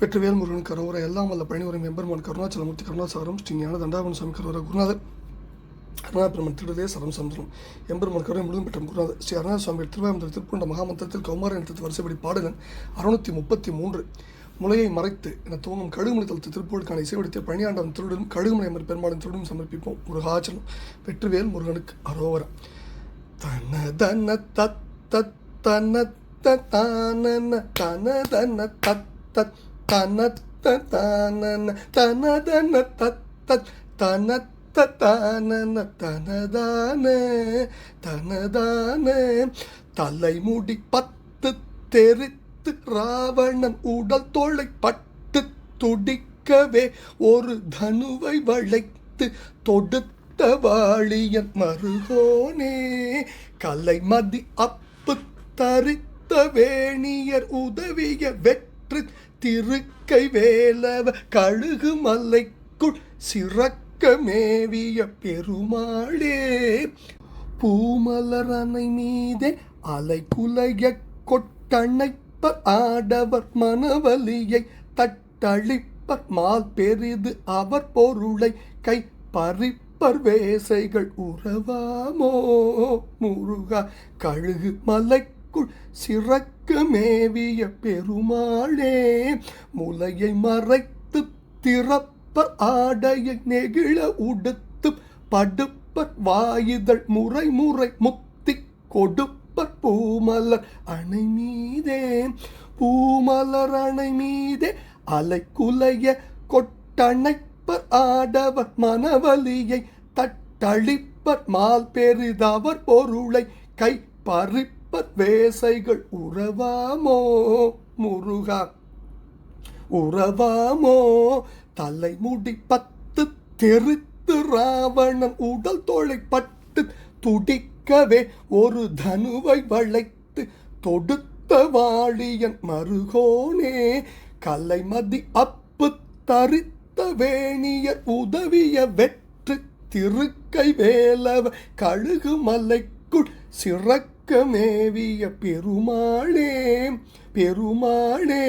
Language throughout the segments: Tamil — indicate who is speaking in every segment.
Speaker 1: வெற்றிவேல் முருகன் கரோர எல்லாம் வல்ல பழனிவரம் எம்பெருமான் கருணாச்சலமூர்த்தி கருணாசாரம் ஸ்ரீ ஞான தண்டாபன் சுவாமி கரோர குருநாதர். அருணாபெருமன் திருடதே சரம் சமுதிரம் எம்பெருமான் கருணை முழுதும் பெற்ற குருநாதர். ஸ்ரீ அருணா சுவாமி திருவாயந்தர் திருப்பூண்ட மகாமந்திரத்தில் கௌமார எனத்து வரிசைப்படி பாடலன் அறுநூத்தி முப்பத்தி மூன்று முலையை மறைத்து என துவங்கும் கழுகுமலை தளத்து திருப்பூருக்கான இசைவடித்த பழனியாண்டவன் திருடன் கழுகுமலை அமர் பெருமாளின் திருடனும் சமர்ப்பிப்போம். முருகாச்சலம். வெற்றிவேல் முருகனுக்கு அரோவரம். தன தன தத் தன தன தன தன தன தத்த தன தன தன தத் தத் தன தனதான தனதான தலைமுடி பத்து தெரித்து ராவணன் உடல் தோளை பட்டு துடிக்கவே ஒரு தனுவை வளைத்து தொடுத்த வாழியன் மருகோனே கலைமதி அப்பு தரித்த வேணியர் உதவிய வெற்றி திருக்கை வேலவ கழுகு மலைக்குள் சிறக்க மேவிய பெருமாளே. பூமலர் அணை மீதே அலை குலைய கொட்டணைப்ப ஆடவர் மனவலியை தட்டழிப்பர் மால் பெரிது அவர் பொருளை கை பறிப்பர் வேசைகள் உறவாமோ. முருகா கழுகு மலை மலைக்குள் சிறக்கமேவிய பெருமாளே முலையை மறைத்து திறப்ப ஆடையை நெகிழ உடுத்து படுப்பர் வாயுதழ் முறை முறை முத்தி கொடுப்பர் பூமலர் அணை மீதே பூமலர் அணை மீதே அலை குலைய கொட்டணைப்பர் ஆடவர் மனவலியை தட்டழிப்பர் மால் பெரிதவர் பொருளை கை பறி வேசைகள் உறவாமோ முருகா? உறவாமோ? தலைமுடி பத்து தெருத்து ராவணன் உடல் தோளை பட்டு துடிக்கவே ஒரு தனுவை வளைத்து தொடுத்த வாழியன் மருகோனே கலைமதி அப்பு தரித்த வேணியர் உதவிய வெற்று திருக்கை வேலவ கழுகு மலைக்குள் சிறக்க பக்கமேவிய பெருமாளே பெருமாளே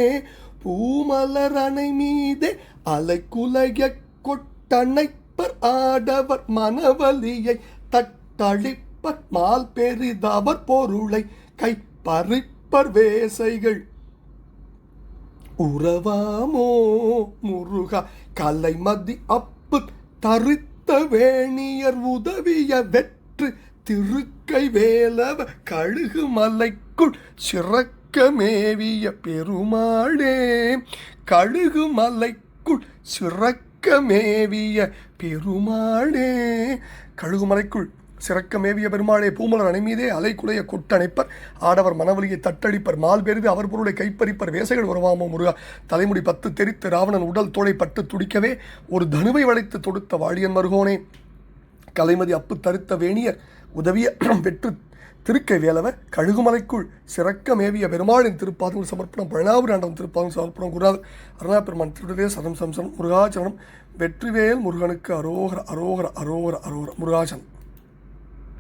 Speaker 1: பூமலரணை மீதே அலைக்குலைய கொட்டணைப்பர் ஆடவர் மனவலியை தட்டழிப்பர் மால் பெரிதவர் பொருளை கைப்பறிப்பர் வேசைகள். உறவாமோ முருகா கலைமதி அப்பு தரித்த வேணியர் உதவிய வெற்று திருக்கை வேலவ கழுகு மலைக்குள் சிறக்க மேவிய பெருமாளே. கழுகு மலைக்குள் சிறக்க மேவிய பெருமாளே. கழுகு மலைக்குள் சிறக்க மேவிய பெருமாளே பூமலர் அணைமீதே அலை கொட்டணைப்பர் ஆடவர் மனவலியை தட்டடிப்பர் மால் பெரிது அவர் பொருளை கைப்பறிப்பர் வேசைகள் வருவாமோ முருகா. தலைமுடி பத்து தெரித்து ராவணன் உடல் தோளை பட்டு துடிக்கவே ஒரு தனுவை வளைத்து தொடுத்த வாழியன் மருகோனே. கலைமதி அப்பு தருத்த வேணியர் உதவிய வெற்று திருக்கை வேலவர் கழுகுமலைக்குள் சிறக்க மேவிய பெருமாளின் திருப்பாதங்கள் சமர்ப்பணம் பழனாபுராண்டம் திருப்பாதம் சமர்ப்பணம் குருநாதர் அருணா பெருமான் திருடதே சரம் சம்சம் முருகாச்சரணம் வெற்றிவேல் முருகனுக்கு அரோகர அரோகர அரோகர அரோகர முருகாச்சனம்